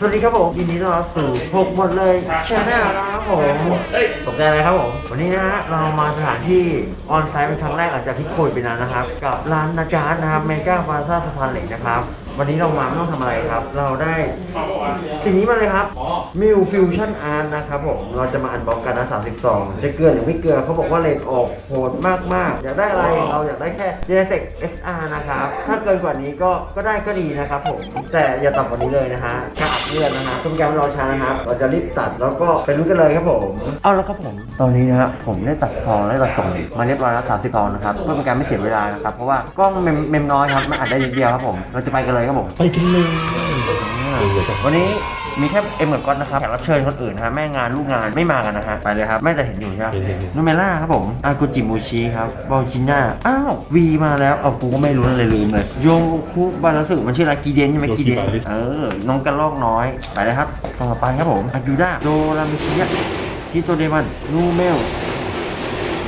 สวัสดีครับผมยินดีต้อนรับสู่พกหมดเลยชาแนลนะครับผมตกใจอะไรครับผม วันนี้นะฮะเรามาสถานที่ออนไซต์เป็นครั้งแรกหลังจากที่โควิดไปนานนะครับ กับร้านนาจารย์นะครับเมกาพาซาสะพานเหล็กนะครับ วันนี้เรามาไม่ต้องทำอะไรครับ เราได้สิ่งนี้มาเลยครับมิวฟิวชั่นอาร์ตนะครับผม เราจะมาอันบ็อกกันนะ32 จะเกลือหรือไม่เกลือเขาบอกว่าเลนออกโหดมากๆ อยากได้อะไรเราอยากได้แค่ j s e c SR นะครับ ถ้าเกินกว่านี้ก็ก็ได้ก็ดีนะครับผมแต่อย่าต่ำกว่านี้เลยนะฮะกระอักเลือดนะฮะคุณการรอช้านะครับ เราจะรีบตัดแล้วก็ไปรู้กันเลยครับผม เอาแล้วครับผม ตอนนี้นะฮะผมได้ตัดซองได้ตัดส่งมาเรียบร้อยแล้ว30ซองนะครับเพื่อเป็นการไม่เสียเวลานะครับ เพราะว่ากล้องเมมเมมน้อยครับ มันอัดได้นิดเดียวครับผม เราจะไปกันเลยครับผม ไปกันเลยวันนี้มีแค่เอ็มกับก๊อตนะครับแขกรับเชิญคนอื่นนะฮะแม่งานลูกงานไม่มากันนะฮะไปเลยครับแม่แต่เห็นอยู่ใช่ไหมเห็นเห็นเห็นนูเมล่าครับผมอากุจิมูชิครับบอลจิน่าอ้าววีมาแล้วเอากูก็ไม่รู้เลยลืมเลยโยคุบาราสึมันชื่ออะไรกีเดนใช่ไหมกีเดนเออน้องกระลอกน้อยไปเลยครับต่อไปครับผมอากิด้าโดรามิชิยะฮิโตเดมันนูเมล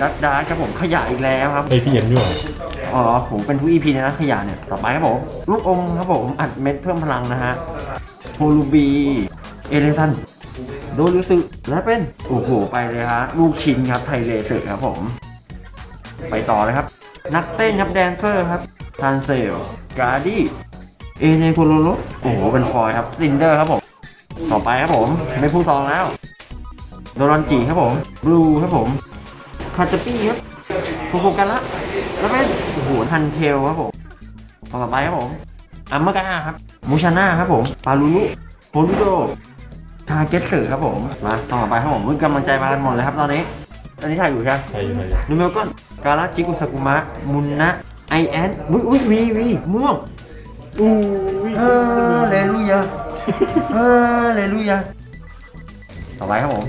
ดักดาร์ครับผมขยะอีกแล้วครับ ไอพี่เห็นอยู่เหรออ๋อผมเป็นผู้อีพีนะขยะเนี่ย ต่อไปครับผม ลูกอมครับผมอัดเม็ดเพิ่มพลังนะฮะโฮลูบี เอเลซันโดรูสึและเป็น โอ้โห ไปเลยฮะลูกชิ้นครับไทยเลสึครับผม ไปต่อเลยครับ นักเต้นครับแดนเซอร์ครับทานเซล กาดี้ เอเนโคโลโลโอ้โหเป็นฟอยล์ครับซินเดอร์ครับผม ต่อไปครับผม ไม่พูดซองแล้ว โดรอนจีครับผม บลูครับผม คาจาปี้ครับโคโคกันละแล้วเป็นโอ้โหทันเทลครับผมต่อไปครับผมอัมเมอร์กาครับ มูชาน่าครับผมปาลูลุโฮลุโดทาเกตสึครับผม มาต่อไปครับผมมึงกำลังใจมากันหมดเลยครับตอนนี้ ตอนนี้ถ่ายอยู่ใช่ไหมใครใครนูเมลก้อน กาลาจิกุสกุมะ มุนนะ ไอแอนอุ้ยอุ้ยวีวีม่วง อู้ยเออเลลูยาเออเลลูยาต่อไปครับผม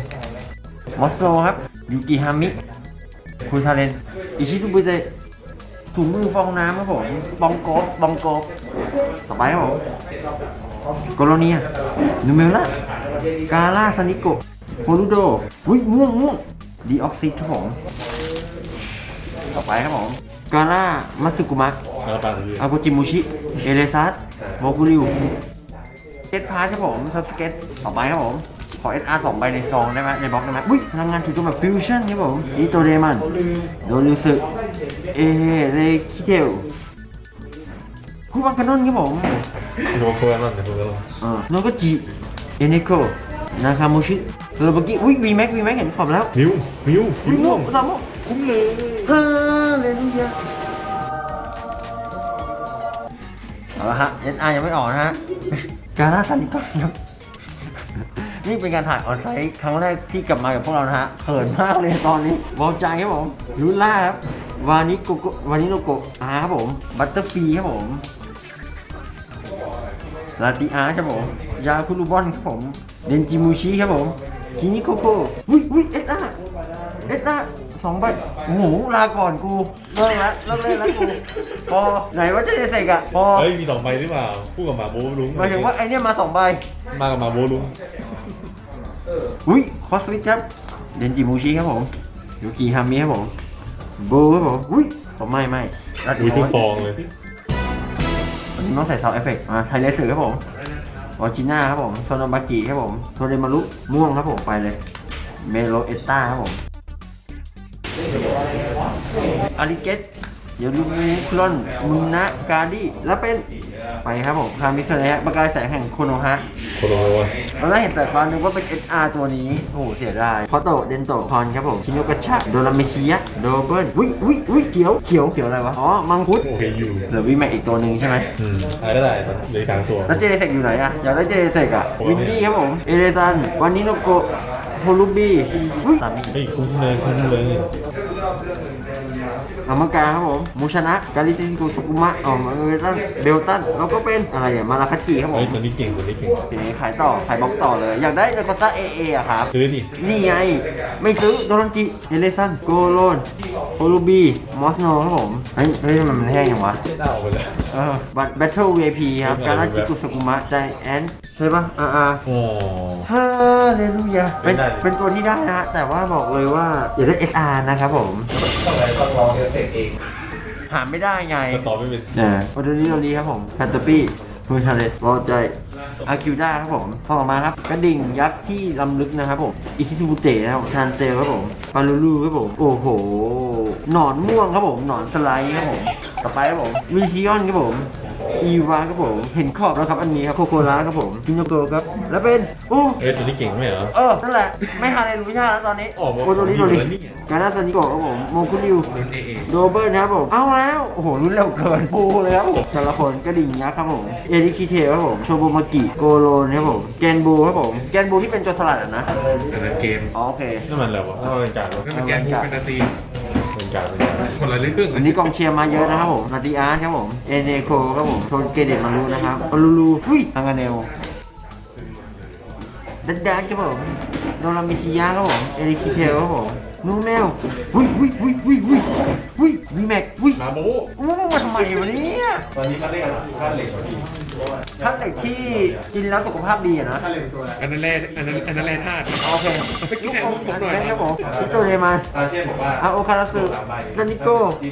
มอสโซครับยูกิฮามิคุณทาเลนอิชิซุบุเตะถุงมือฟองน้ำครับผมบองโกบบองโกบต่อไปครับผมโกโลเนียนูเมล่ากาล่าซานิโกะโฮลูโดอุ้ยม่วงม่วงดีออกซิดครับผมต่อไปครับผม กาล่ามัตสึกุมะมาปากคืออากุจิมุชิ เอเลซัสโมกุริวสเก็ตพาร์ทครับผมซับสเก็ตต่อไปครับผม ขอ SR 2ใบในซองได้ไหมในบล็อกได้ไหมอุ้ยพลังงานถือตัวแบบฟิวชั่นครับผมอีโตเดมัน โดริสึเอเรคิเทลคู่บังกานอนครับผมโนโคแอนนั่นแต่ตัวเราเออโนก็จิเอเนโคนาคาโมชิโรบากิอุ้ยวีแม็กวีแม็กเห็นขอบแล้วมิวมิวอุ้ยม่วงสามโมง คุ้มเลยฮาเลลูยาเอาละฮะ SR ยังไม่ออกนะฮะ การ่าซันนิกอนครับ นี่เป็นการถ่ายออนไซต์ครั้งแรกที่กลับมากับพวกเรานะฮะ เขินมากเลยตอนนี้เบาใจครับผมลูล่าครับ วานิโกโกวานิโนโกะอาครับผม บัตเตอร์ฟีครับผม ลาติอาครับผม ยาคุรุบอนครับผม เดนจิมูชิครับผมคินิโคโค่วิวิเอสอาเอสอา สองใบโอ้โหลาก่อนกูเลิกแล้วเลิกเล่นแล้วกูพอไหนว่าจะเสกอะพอเฮ้ยมีสองใบหรือเปล่าคู่กับหมาโบลุงหมายถึงว่าไอเนี้ยมาสองใบมากับหมาโบลุงอุ้ยคอสวิตครับเดนจิมูชิครับผมยูกิฮามิครับผมโบครับผมอุ้ยผมไม่ไม่ลาติอุ้ยทุกอาร์ฟองเลยวันนี้ต้องใส่ซาวด์เอฟเฟกต์มาไทเลสครับผมวอชิน่าครับผมโซโนบากิครับผมโทเรมารุม่วงครับผมไปเลยเมโลเอตตาครับผม อาริเกตเดี๋ยวดูเมคลอนมุนนะกาดี้แล้วเป็นไปครับผมคามิเซเลฮะประกายแสงแห่งโคโนฮะโคโรโรตอนแรกเห็นแต่ตอนนึกว่าเป็น SR ตัวนี้ โอ้โหเสียดายพอโตเดนโตคอนครับผมชิโนกะชะโดราเมชิยะโดเบิลวิวิวิเขียวเขียวเขียวอะไรวะ อ๋อ มังคุดโอเคอยู่เหลือวีแม็กอีกตัวหนึ่งใช่ไหมอืมอะไรก็ได้เหลยสามตัว แล้วเจเดเซกอยู่ไหนอะอยากได้เจเดเซกอะผมวิเอานเนี่ยดี้ครับผม เอเดซันวันนี้โนโกะ โฮลูบี้อุ้ยสามีเฮ้ยคุ้มเลยคุ้มเลย อามากาครับผมมูชนะกาลิติกุสุกุมะอ๋อเอเดซันเบลตันแล้วก็เป็นอะไรอะมาราคาจิครับผเฮ้มยตัวนี้เก่งตัวนี้เก่งทีนี้ขายต่อขายบล็อกต่อเลย อยากได้เอโกต้าเอเอะครับ ซื้อดินี่ไง ไม่ซื้อโดรันจิเอเลซันโกโลนโฮลูบีมอสโนครับผมเฮ้ยเฮ้ยทำไมมันแห้งอย่างวะได้ออกไปเลย เออบัตแบทเทิล VIP ครับ การาจิกุสกุมะใจแอนใช่ปะอ่าอ่าโอ้ ฮาเลลูยาเป็นไม่ได้ เป็นตัวที่ได้นะแต่ว่าบอกเลยว่าอย่าได้ SR นะครับผม ต้องอะไรต้องลองเดี๋ยวเสร็จเอง หาไม่ได้ไงก็ตอบไม่เป็นเออวันนี้เราดีครับผมแฟนตาปี้มือชาเลรอใจอากิวด้าครับผมต่อมาครับกระดิ่งยักษ์ที่ลำลึกนะครับผมอิชิทูเตะนะครับชานเซลครับผมปาลูลูครับผม โอ้โห หนอนม่วงครับผม หนอนสไลด์ครับผม ต่อไปครับผมวิชิออนครับผม อีวาครับผม เห็นขอบแล้วครับอันนี้ครับโคโคล่าครับผมกินโยโกครับ แล้วเป็นโอ้เอ้ยตัวนี้เก่งไหมเหรอ เออ นั่นแหละ ไม่ฮาเลลูยาแล้วตอนนี้ ออกมาโอ้ตัวนี้ดีตัวกนี้ว่านี่กานาตัวนี้ก่อนครับผมโมคุริวรุ่นเอเอโดเบิร์นนะครับผม เอาแล้ว โอ้โหรุ่นเร็วเกินปูเลยครับผมแต่ละคนกระดิ่งยักษ์ครับผม เอริคิเทครับผม โชโบมากิ โกโรนครับผม แกนบูครับผม แกนบูที่เป็นโจรสลัดอะนะอันนั้นเกม อ๋อโอเค นั่นมันอะไรวะนั่นมันเป็นการวะนั่นมันแกนบูแฟนตาซี เป็นการเป็นการคนละเรื่องวันนี้กองเชียร์มาเยอะนะครับผมนาติอาร์ตครับผม เอเนโคครับผมโทนเกเดตมารุนะครับปาลูลูหุ้ยทางกาเนลดันดันครับผมโดรามิชิยะครับผม เอริคิเทลครับผม นูแนวหุ้ยหุ้ยหุ้ยหุ้ยหุ้ยหุ้ยวีแม็กหุ้ยมาโบอู้มาทำไมวะเนี่ยตอนนี้เขาเรียกอะไรค่าเหล็กเหรอพี่ท่านเด็กที่กินแล้วสุขภาพดีอะนะอันนั้นแร่อันนั้นอันนั้นแร่ธาตุโอเคไปกินแทนผมหน่อยครับผมพิโตเรมันอาเช่นบอกว่าอาโอคาราสึซานิโก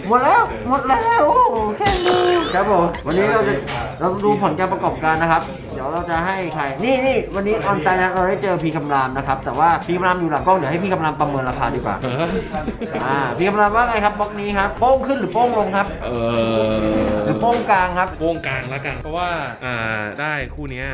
หมดแล้วหมดแล้วโอ้โหแค่นี้ครับผมวันนี้เราจะ เราดูผลการประกอบการนะครับ เดี๋ยวเราจะให้ใคร นี่นี่วันนี้ออนไลน์นะเราได้เจอพีคำรามนะครับ แต่ว่าพีคำรามอยู่หลังกล้องเดี๋ยวให้พี่คำรามประเมินราคาดีกว่า อ่า พี่คำรามว่าไงครับบล็อกนี้ครับ โป้งขึ้นหรือโป้งลงครับ เอหรือ โป้งกลางครับวงกลางแล้วกัน เพราะว่าอ่าได้คู่เนี้ย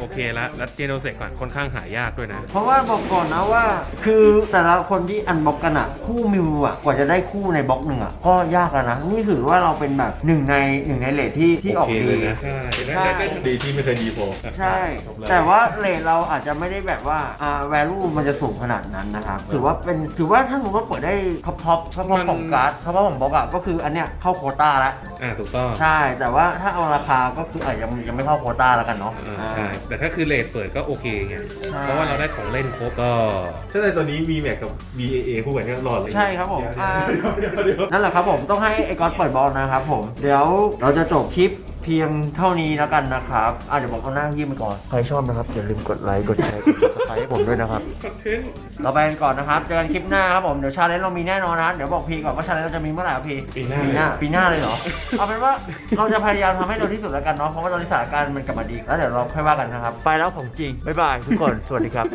โอเคแล้วแล้วเจโนเซกก่อนค่อนข้างหายากด้วยนะ เพราะว่าบอกก่อนนะว่า คือแต่ละคนที่อันบล็อกกันอะคู่มิวอะกว่าจะได้คู่ในบล็อกหนึ่งอะก็ยากแล้วนะ นี่ถือว่าเราเป็นแบบหนึ่งในหนึ่งในเลทที่ที่ออกโอเคดีเลยนะใช่ใช่ได้ได้ได้ดีที่ไม่เคยดีพอใช่แต่ว่าเลทเราอาจจะไม่ได้แบบว่าอ่า value มันจะสูงขนาดนั้นนะครับถือว่าเป็นถือว่าถ้าสมมติว่าเปิดได้ท็อปท็อปท็อปของการ์ดท็อปของบล็อกอะก็คืออันเนี้ยเข้าโควต้าแล้ว อ่าถูกต้อง ใช่แต่ว่าถ้าเอาราคาก็คืออาจจะยังไม่เข้าโควต้าแล้วกันเนาะอ่าใช่ แต่ถ้าคือเลทเปิดก็โอเคไงใช่เพราะว่าเราได้ของเล่นครบก็ ถ้าในตัวนี้ V Max กับ VAA คู่กันก็รอดเลยใช่ครับผมเดี๋ยวอ่าเดี๋ยวเดี๋ยว นั่นแหละครับผมต้องให้ไอ้ก๊อตเปิดบอลนะครับผม เดี๋ยวเราจะจบคลิปเพียงเท่านี้แล้วกันนะครับอะเดี๋ยวผมเอาหน้ายิ้มไปก่อน ใครชอบนะครับอย่าลืมกดไลค์ กดแชร์ กด subscribe ให้ผมด้วยนะครับเราไปกันก่อนนะครับ เจอกันคลิปหน้าครับผม เดี๋ยวชาเลนจ์เรามีแน่นอนนะ เดี๋ยวบอกพีก่อนว่าชาเลนจ์เราจะมีเมื่อไหร่ครับพีปีหน้า ปีหน้า ปีหน้าเลยเหรอ เอาเป็นว่าเราจะพยายามทำให้เร็วที่สุดแล้วกันเนาะ เพราะว่าตอนนี้สถานการณ์มันกลับมาดี แล้วเดี๋ยวเราค่อยว่ากันนะครับ ไปแล้วของจริง บ๊ายบายทุกคน สวัสดีครับ